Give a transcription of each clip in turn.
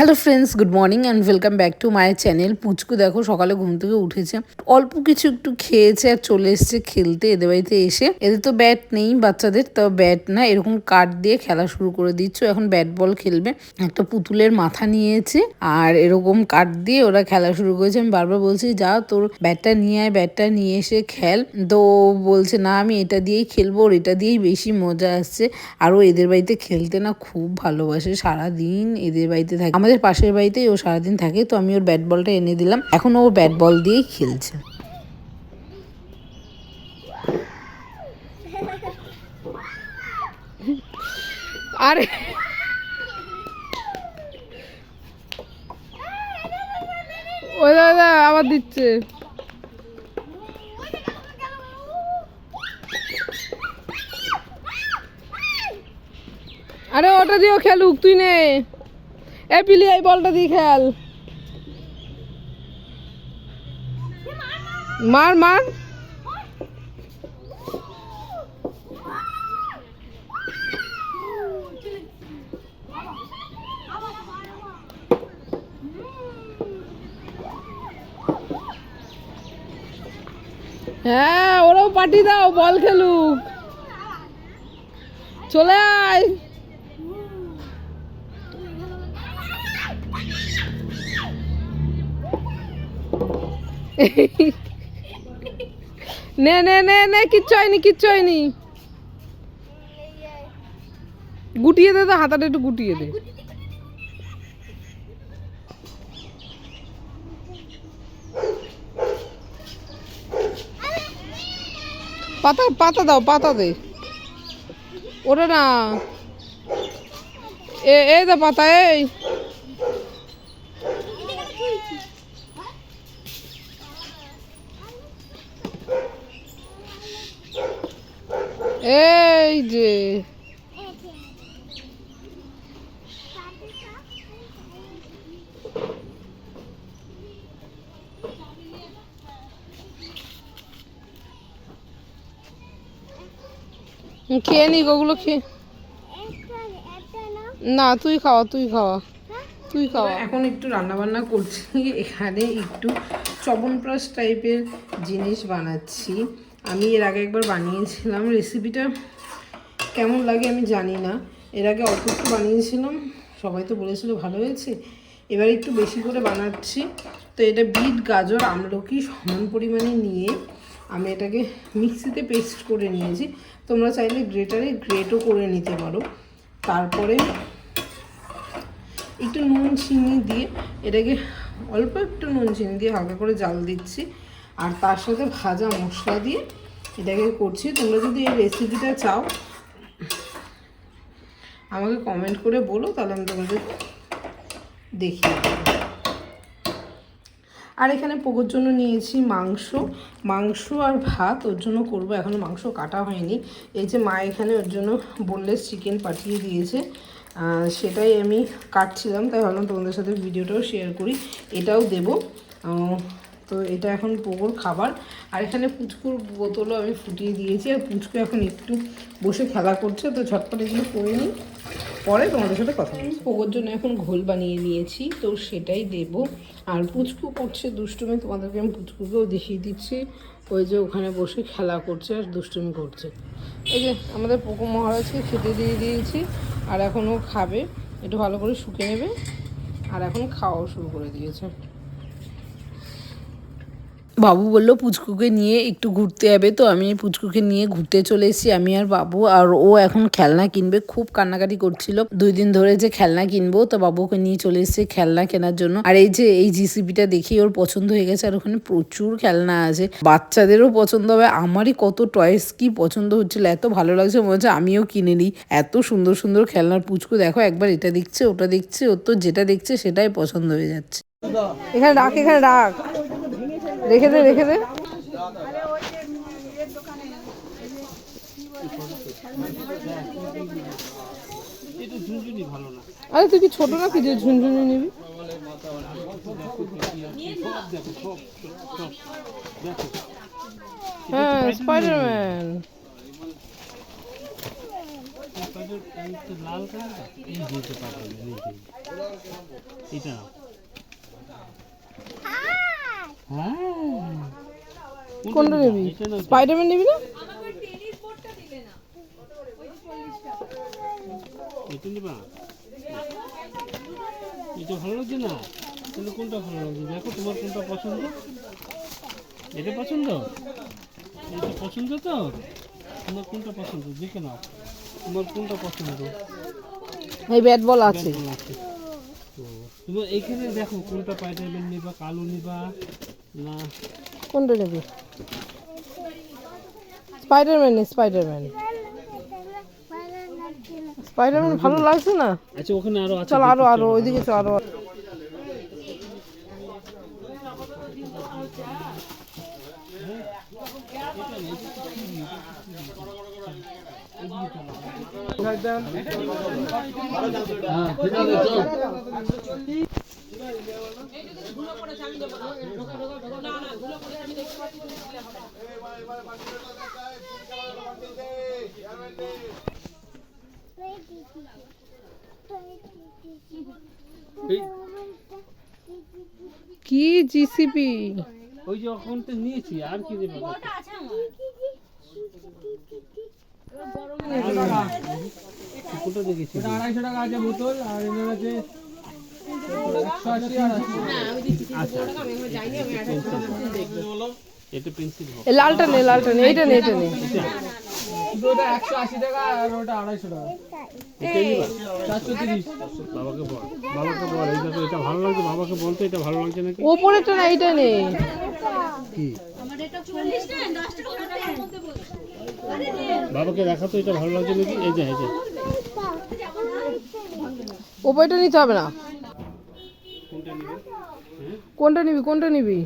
Hello friends good morning and welcome back to my channel Puchku দেখো, সকালে ঘুম থেকে উঠেছে। অল্প কিছু একটু খেয়েছে আর চলে এসেছে খেলতে, এদের বাড়িতে এসে। এদের তো ব্যাট নেই বাচ্চাদের, তো ব্যাট না, এরকম কাঠ দিয়ে খেলা শুরু করে দিচ্ছ। এখন ব্যাট বল খেলবে। একটা পুতুলের মাথা নিয়েছে আর এরকম কাঠ দিয়ে ওরা খেলা শুরু করেছে। আমি বারবার বলছি, যা তোর ব্যাটটা নিয়ে আয় ব্যাটটা নিয়ে এসে খেল। তো বলছে, না, আমি এটা দিয়েই খেলব, ওর এটা দিয়েই বেশি মজা আসছে। আর ও এদের বাড়িতে খেলতে না খুব ভালোবাসে, সারাদিন এদের বাড়িতে থাকে। আমাদের পাশের বাড়িতেই ও সারাদিন থাকে, তো আমি ওর ব্যাট বলটা এনে দিলাম। এখন ও ব্যাট বল দিয়েই খেলছে। আরে ওই দাদা, আবার দিচ্ছে। আরে ওটা দিয়েও খেলুক, তুই নে। এ পিলি, এই বলটা দিয়ে খেল। মার মার। হ্যাঁ ওরাও পার্টি দাও, বল খেলুক। চলে আয়। নে নে নে নে, কিচ্ছু হয়নি কিচ্ছু হয়নি। গুটিয়ে দে তো, হাতাটা একটু গুটিয়ে দে। পাতা পাতা দাও, পাতা দে। ওটা না। এ, এই দা পাতা, এই। এই যে। খেয়ে নি ওগুলো খেয়ে না তুই খাওয়া তুই খাওয়া। তুই খাওয়া। এখন একটু রান্না বান্না করছি এখানে একটু চবনপ্রাশ টাইপের জিনিস বানাচ্ছি। আমি এর আগে একবার বানিয়েছিলাম রেসিপিটা কেমন লাগে আমি জানি না। এর আগে অল্প একটু বানিয়েছিলাম, সবাই তো বলেছিল ভালো হয়েছে। এবার একটু বেশি করে বানাচ্ছি। তো এটা বিট, গাজর, আমলকি সমান পরিমাণে নিয়ে আমি এটাকে মিক্সিতে পেস্ট করে নিয়েছি। তোমরা চাইলে গ্রেটারে গ্রেটও করে নিতে পারো। তারপরে একটু নুন, চিনি দিয়ে এটাকে অল্প একটু নুন, চিনি দিয়ে হালকা করে জাল দিচ্ছি। আর তার সাথে ভাজা মশলা দিয়ে এটাকে করছি। তোমরা যদি এই রেসিপিটা চাও, আমাকে কমেন্ট করে বলো, তাহলে আমি তোমাদের দেবো। আর এখানে পোকোর জন্য নিয়েছি মাংস। মাংস আর ভাত, ওর জন্য করব। এখনও মাংস কাটা হয়নি। এই যে মা এখানে ওর জন্য বোনলেস চিকেন পাঠিয়ে দিয়েছে। সেটাই আমি কাটছিলাম, তাই ভাবলাম তোমাদের সাথে ভিডিওটাও শেয়ার করি। এটাও দেবো। তো এটা এখন পোকোর খাবার। আর এখানে পুচকুর বোতলও আমি ফুটিয়ে দিয়েছি। আর পুচকু এখন একটু বসে খেলা করছে, তো ঝটপট এগুলো করে নিই। পরে তোমাদের সাথে কথা বলছি। পোকোর জন্য এখন ঘোল বানিয়ে নিয়েছি, তো সেটাই দেব। আর পুচকু করছে দুষ্টুমি, তোমাদেরকে আমি পুচকুকেও দেখিয়ে দিচ্ছি। ওই যে ওখানে বসে খেলা করছে আর দুষ্টুমি করছে। এই যে আমাদের পোকো মহারাজকে খেতে দিয়ে দিয়েছি, আর এখন ও খাবে। একটু ভালো করে শুকে নেবে। আর এখন খাওয়াও শুরু করে দিয়েছে। বাবু বলল, পুচকুকে নিয়ে একটু ঘুরতে যাবে তো। আমি পুচকুকে নিয়ে ঘুরতে চলে এসেছি, আমি আর বাবু। আর ও এখন খেলনা কিনবে, খুব কান্নাকাটি করছিল। দুই দিন ধরে যে খেলনা কিনবো, তো বাবুকে নিয়ে চলে এসেছে খেলনা কেনার জন্য। আর এই যে, এই জিসিপিটা দেখি, ওর পছন্দ হয়ে গেছে, আর ওখানে প্রচুর খেলনা আছে। বাচ্চাদেরও পছন্দ হবে। আমারই কত টয়েস কি পছন্দ হচ্ছিল, এত ভালো লাগছে মনে হচ্ছে আমিও কিনে নিই। এত সুন্দর সুন্দর খেলনার পুচকু দেখো, একবার এটা দেখছে, ওটা দেখছে, ওর তো যেটা দেখছে, সেটাই পছন্দ হয়ে যাচ্ছে। এখানে রাখ এখানে রাখ। রেখে দে রেখে দে। আরে তুই কি ছোট না কি যে ঝুনঝুনি নিবি? হ্যাঁ স্পাইডারম্যান লাল কালারটা, এই দিতে পারবে না এই যে। এটা নাও। হ্যাঁ কোনটা নিবি? স্পাইডারম্যান নিবি না? এটা নিবা? এটা ভালো লাগছে না? তাহলে কোনটা ভালো লাগছে? দেখো তোমার কোনটা পছন্দ। এটা পছন্দ? এটা পছন্দ তো? তোমার কোনটা পছন্দ? দেখে নাও। তোমার কোনটা পছন্দ? এই ব্যাট বল আছে। কেমন লাগছে? তো তোমার এইখানে দেখো কোনটা পাইটাবেন নিবা কালো নিবা? না। কোনটা নিবি স্পাইডারম্যান স্পাইডারম্যান স্পাইডারম্যান ভালো লাগছে না? আচ্ছা ওখানে আরও আছে চল আরও আরও চলো, ওইদিকে চল আরও। এই, কি জিসিপি ওই যে ওখান থেকে নিয়েছি আর কি দেবো? কোনটা দেখেছি আড়াইশো টাকা আছে বোতল আর এনার আছে লালটা নে লালটা নে এইটা নে নে। এটা নিবা বাবাকে বল বাবাকে বল এইটা তো এটা ভালো লাগছে বাবাকে বলতো এটা ভালো লাগছে নাকি? ওপরেরটা না এইটা নে। কি? বাবাকে দেখাতো এটা ভালো লাগছে নাকি? এই যে এই যে। ওপরটা নিতে হবে না। কোনটা নিবি কোনটা নিবি?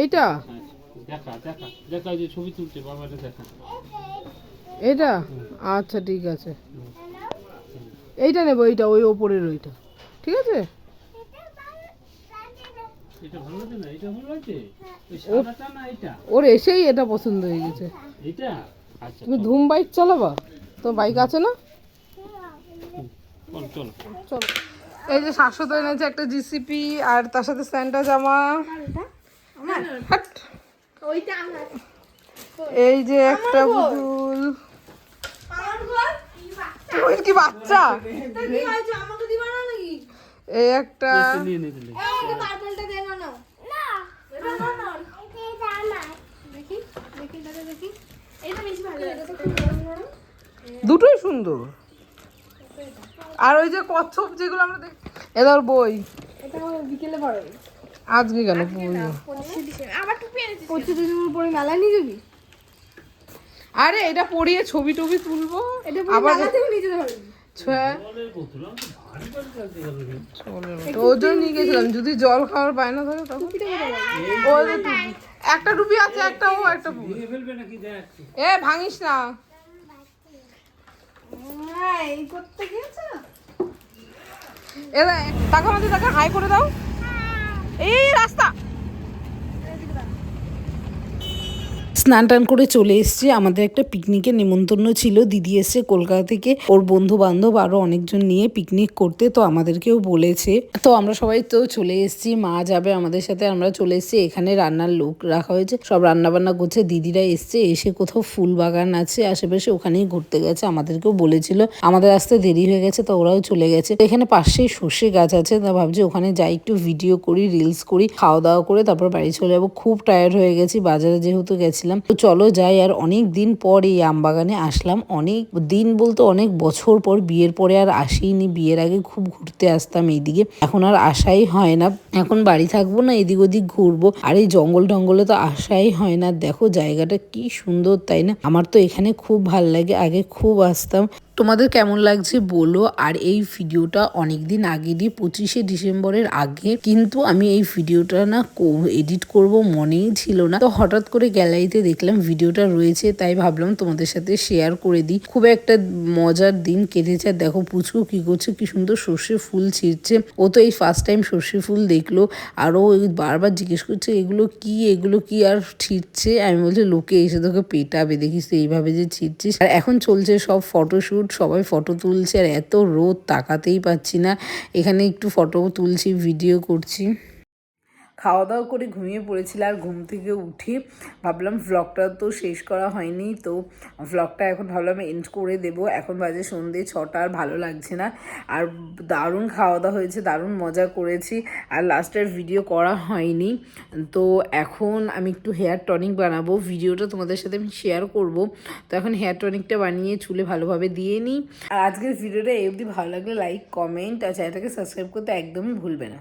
এইটা? এইটা? আচ্ছা ঠিক আছে। এইটা নেব এইটা ওই ওপরের ওইটা। ঠিক আছে? এটা ওর এসেই এটা পছন্দ হয়ে গেছে। আচ্ছা তুমি ধুম বাইক চালাবা? তো বাইক আছে না? চল। চলো। এই যে শাশ্বত এনেছে একটা জিসিপি আর তার সাথে স্যান্টা জামা। এই যে একটা পুতুল ওই কি বাচ্চা? এই একটা দুটোই সুন্দর। আর ওই যে কচ্ছপ যেগুলো আমরা দেখ এদার বই। বিকেলে পড়াবে? আজকে পঁচিশে ডিসেম্বর পরে মেলা নিয়ে যাবি? আরে এটা পড়িয়ে ছবি টবি তুলবো। এটা আবার মেলা থেকে নিয়ে যেতে পারবি তো ওর জন্য নিয়ে গেছিলাম। যদি জল খাওয়ার বায়না থাকে তখন। একটা টুপি আছে একটা ও একটা এ ভাঙিস না। এই করতে গিয়েছো? এ টাকা আমাদের টাকা হাই করে দাও। এই রাস্তা। স্নান টান করে চলে এসেছি। আমাদের একটা পিকনিকের নেমন্তন্ন ছিল। দিদি এসছে কলকাতা থেকে ওর বন্ধু বান্ধব আরও অনেকজন নিয়ে পিকনিক করতে তো আমাদেরকেও বলেছে। তো আমরা সবাই তো চলে এসেছি। মা যাবে আমাদের সাথে, আমরা চলে এসেছি। এখানে রান্নার লোক রাখা হয়েছে। সব রান্না বান্না করছে। দিদিরা এসছে। এসে কোথাও ফুল বাগান আছে। আশেপাশে ওখানেই ঘুরতে গেছে। আমাদেরকেও বলেছিল। আমাদের আসতে দেরি হয়ে গেছে, তো ওরাও চলে গেছে। এখানে পাশেই সর্ষে গাছ আছে। তা ভাবছি ওখানে যাই, একটু ভিডিও করি রিলস করি খাওয়া দাওয়া করে তারপর বাড়ি চলে যাব। খুব টায়ার্ড হয়ে গেছি। বাজারে যেহেতু গেছিলাম তো চলো যাই। আর অনেক দিন পর এই আম বাগানে আসলাম। অনেক দিন বলতে অনেক বছর পর, বিয়ের পরে আর আসিনি। বিয়ের আগে খুব ঘুরতে আসতাম এইদিকে। এখন আর আসাই হয় না। এখন বাড়ি থাকব না, এদিক ওদিক ঘুরবো। আর এই জঙ্গল টঙ্গলে তো আসাই হয় না। দেখো জায়গাটা কি সুন্দর, তাই না? আমার তো এখানে খুব ভালো লাগে। আগে খুব আসতাম। তোমাদের কেমন লাগছে বলো। আর এই ভিডিওটা অনেক দিন আগেরই পঁচিশে ডিসেম্বরের আগে, কিন্তু আমি এই ভিডিওটা না এডিট করব মনেই ছিল না। তো হঠাৎ করে গ্যালারিতে দেখলাম ভিডিওটা রয়েছে, তাই ভাবলাম তোমাদের সাথে শেয়ার করে দিই। খুব একটা মজার দিন কেটেছে। আর দেখো পুচকু কি করছে, কি সুন্দর সর্ষে ফুল ছিঁড়ছে। ও তো এই ফার্স্ট টাইম সর্ষে ফুল দেখল। আরও বারবার জিজ্ঞেস করছে, এগুলো কি? এগুলো কি আর ছিঁড়ছে? আমি বলছি, লোকে এসে তোকে পেটাবে। দেখিস তো এইভাবে যে ছিঁড়ছিস। আর এখন চলছে সব ফটোশ্যুট শ্যুট সবাই ফটো তুলছে আর এত রোদ, তাকাতেই পারছি না। এখানে একটু ফটো তুলছি ভিডিও করছি। খাওয়া দাওয়া করে ঘুমিয়ে পড়েছিল আর ঘুম থেকে উঠে ভাবলাম ভ্লগটা তো শেষ করা হয়নি, তো ভ্লগটা এখন ভাবলাম এন্ড করে দেবো। এখন বাজে সন্ধে ছটা, আর ভালো লাগছে না। আর দারুণ খাওয়া দাওয়া হয়েছে, দারুণ মজা করেছি, আর লাস্টের ভিডিও করা হয়নি। তো এখন আমি একটু হেয়ার টনিক বানাবো। ভিডিওটা তোমাদের সাথে আমি শেয়ার করব। তো এখন হেয়ার টনিকটা বানিয়ে চুলে ভালোভাবে দিয়ে নিই। আর আজকের ভিডিওটা এই অবধি। ভালো লাগলে লাইক কমেন্ট আর চ্যানেলটাকে সাবস্ক্রাইব করতে একদমই ভুলবে না।